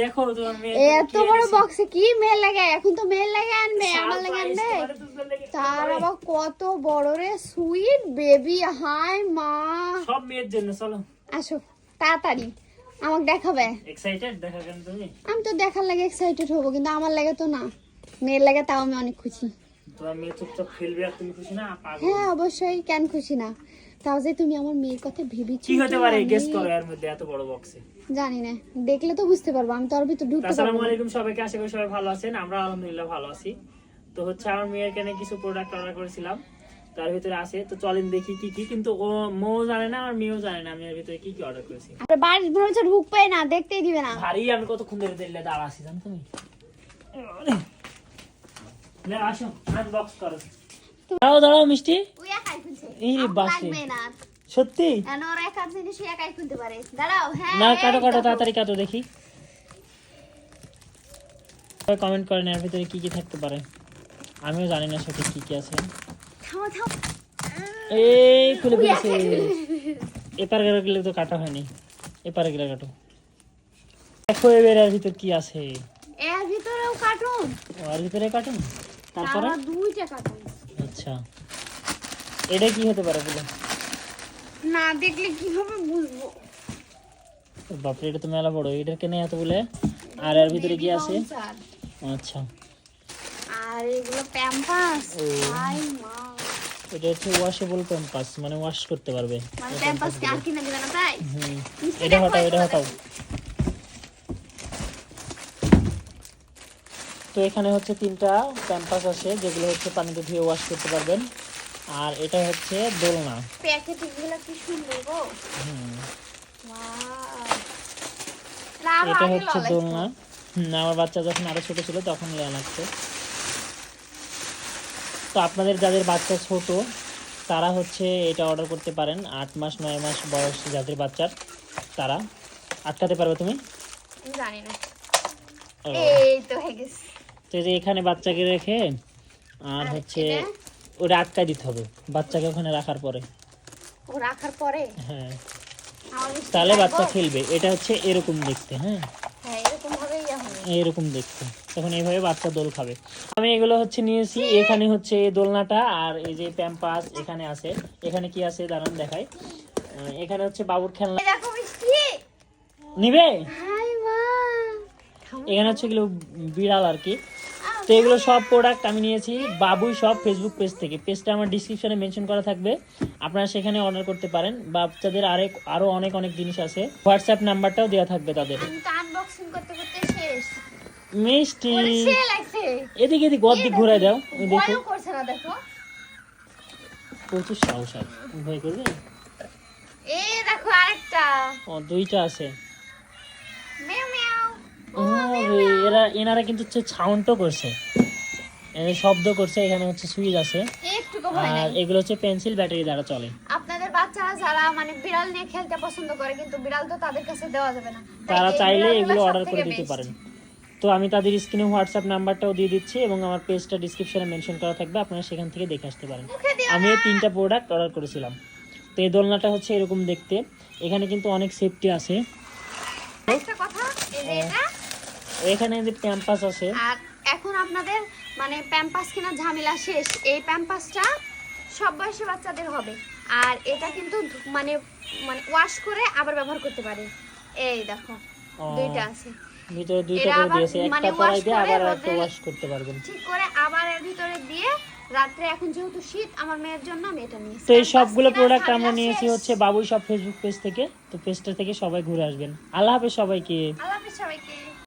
দেখো তোমার মেয়ে এত বড় বক্সে কি মেল লাগে? এখন তো মেল লাগে আনবে আমার লাগে আনবে? তার আবার কত বড় রে সুইট বেবি হাই মা। সব মেয়ের জন্য চলো। আসো তাড়াতাড়ি আমাকে দেখাবে? এক্সাইটেড দেখা কেন তুমি? আমি তো দেখার লাগে এক্সাইটেড হব কিন্তু আমার লাগে তো না। মেয়ের লাগে তাও আমি অনেক খুশি। তোমার মেয়ে চুপচাপ খেলবে আর তুমি খুশি না? হ্যাঁ অবশ্যই কেন খুশি না? তাও যে তুমি আমার মেয়ের কথা ভেবেছো কি হতে পারে? গেস করো এর মধ্যে এত বড় বক্সে জানি না। দেখলে তো বুঝতে পারব। আমি তো ভিতর ঢুকতে পারব আসসালামু আলাইকুম সবাইকে। আশা করি সবাই ভালো আছেন। আমরা আলহামদুলিল্লাহ ভালো আছি। তো হচ্ছে আমার মেয়ের কেন কিছু প্রোডাক্ট অর্ডার করেছিলাম। তার ভিতরে আছে। তো চলেন দেখি কি কি। কিন্তু ও মো জানে না আর মেয়েও জানে না আমি এর ভিতরে কি কি অর্ডার করেছি। আর ঢুকবে না দেখতেই দিবে না। ভারী আমি কতক্ষণ ধরে দিল্লে দাঁড়া আছি জানো তুমি? আসো আনবক্স করো। দাঁড়াও দাঁড়াও মিষ্টি। সত্যি? হ্যাঁ না কাটো কাটো তাড়াতাড়ি কাটো দেখি। কমেন্ট করেন এর ভিতরে কি কি থাকতে পারে। আমিও জানি না সঠিক কি কি আছে। থামো থামো। এই খুলে ফেলছে। এপার গেলে গেলে তো কাটা হয়নি। এপারে গেলে কাটো। দেখো এবার এর ভিতর কি আছে। এর ভিতরেও কার্টুন ওর ভিতরে কাটুন। তারপরে? দুইটা কার্টুন আচ্ছা। এটা কি হতে পারে বলো না দেখলে কীভাবে বুঝব? বাপরে এটা তো মেলা বড় এটার কেনে এত বলে? আর এর ভিতরে কি আছে? আচ্ছা। আর এগুলো প্যাম্পাস। হাই মা। এটা হচ্ছে ওয়াশেবল প্যাম্পাস মানে ওয়াশ করতে পারবে। মানে প্যাম্পাস কে আর কিনে দিবে না তাই? হুম। এটা হটাও এটা হটাও। তো এখানে হচ্ছে তিনটা প্যাম্পাস আছে যেগুলো হচ্ছে পানিতে ধুয়ে ওয়াশ করতে পারবেন। আর এটা হচ্ছে দোলনা। প্যাকেটগুলো কি সুন্দর গো। হুম। এটা হচ্ছে দোলনা। আমার বাচ্চা যখন আরও ছোট ছিল তখন লেয়া লাগতো। তো আপনাদের যাদের বাচ্চা ছোট তারা হচ্ছে এটা অর্ডার করতে পারেন। আট মাস নয় মাস বয়স যাদের বাচ্চার তারা। আটকাতে পারবে তুমি? জানি না। এই তো হয়ে গেছে। তো এখানে বাচ্চাকে রেখে আর হচ্ছে? ওটা আটকায় দিতে হবে বাচ্চাকে ওখানে রাখার পরে। ও রাখার পরে? হ্যাঁ। তাহলে বাচ্চা খেলবে এটা হচ্ছে এরকম দেখতে হ্যাঁ। হ্যাঁ এরকম দেখতে তখন এইভাবে বাচ্চা দোল খাবে। আমি এগুলো হচ্ছে নিয়েছি এখানে হচ্ছে দোলনাটা আর এই যে প্যাম্পাস এখানে আছে। এখানে কি আছে দাঁড়ান দেখাই। এখানে হচ্ছে বাবুর খেলনা। নিবে? এখানে হচ্ছে এগুলো বিড়াল আর কি। তো এগুলো সব প্রোডাক্ট আমি নিয়েছি। বাবুই সব ফেসবুক পেজ থেকে। পেজটা আমার ডিসক্রিপশনে মেনশন করা থাকবে। আপনারা সেখানে অর্ডার করতে পারেন। বাচ্চাদের আরেক আরও অনেক অনেক জিনিস আছে। হোয়াটসঅ্যাপ নাম্বারটাও দেওয়া থাকবে তাদের। মিষ্টি। এদিকে এদিকে অর্ধেক ঘুরাই দাও। দেখো। প্রচুর সাহস আর ভয় করবে? এ দেখো আরেকটা। ও দুইটা আছে। এরা এনারা কিন্তু হচ্ছে সাউন্ডও করছে। শব্দ করছে এখানে হচ্ছে সুইচ আছে। আর এগুলো হচ্ছে পেন্সিল ব্যাটারি দ্বারা চলে। আপনাদের বাচ্চারা যারা মানে বিড়াল নিয়ে খেলতে পছন্দ করে কিন্তু বিড়াল তো তাদের কাছে দেওয়া যাবে না। তারা চাইলে এগুলো অর্ডার করে দিতে পারেন। তো আমি তাদের স্ক্রিনে হোয়াটসঅ্যাপ নাম্বারটাও দিয়ে দিচ্ছি এবং আমার পেজটা ডিসক্রিপশনে মেনশন করা থাকবে আপনারা সেখান থেকে দেখে আসতে পারেন। আমি এই তিনটা প্রোডাক্ট অর্ডার করেছিলাম। তো এই দোলনাটা হচ্ছে এরকম দেখতে। এখানে কিন্তু অনেক সেফটি আছে। একটা কথা এই যে এটা এখানে যে প্যাম্পাস আছে। আর এখন আপনাদের মানে প্যাম্পাস কেনার ঝামেলা শেষ। এই প্যাম্পাসটা সব বয়সী বাচ্চাদের হবে। আর এটা কিন্তু মানে মানে ওয়াশ করে আবার ব্যবহার করতে পারে। এই দেখো দুইটা আছে। ভিতরে দুইটা করে দিয়েছে। মানে একটা পরাই দিয়ে আবার একটা ওয়াশ করতে পারবেন। ঠিক করে আবার এর ভিতরে দিয়ে রাত্রে এখন যেহেতু শীত আমার মেয়ের জন্য আমি এটা নিয়েছি। তো এই সবগুলো প্রোডাক্ট আমরা নিয়েছি হচ্ছে বাবুই সব ফেসবুক পেজ থেকে। তো পেজটা থেকে সবাই ঘুরে আসবেন। আল্লাহ হাফেজ সবাইকে। আল্লাহ হাফেজ সবাইকে।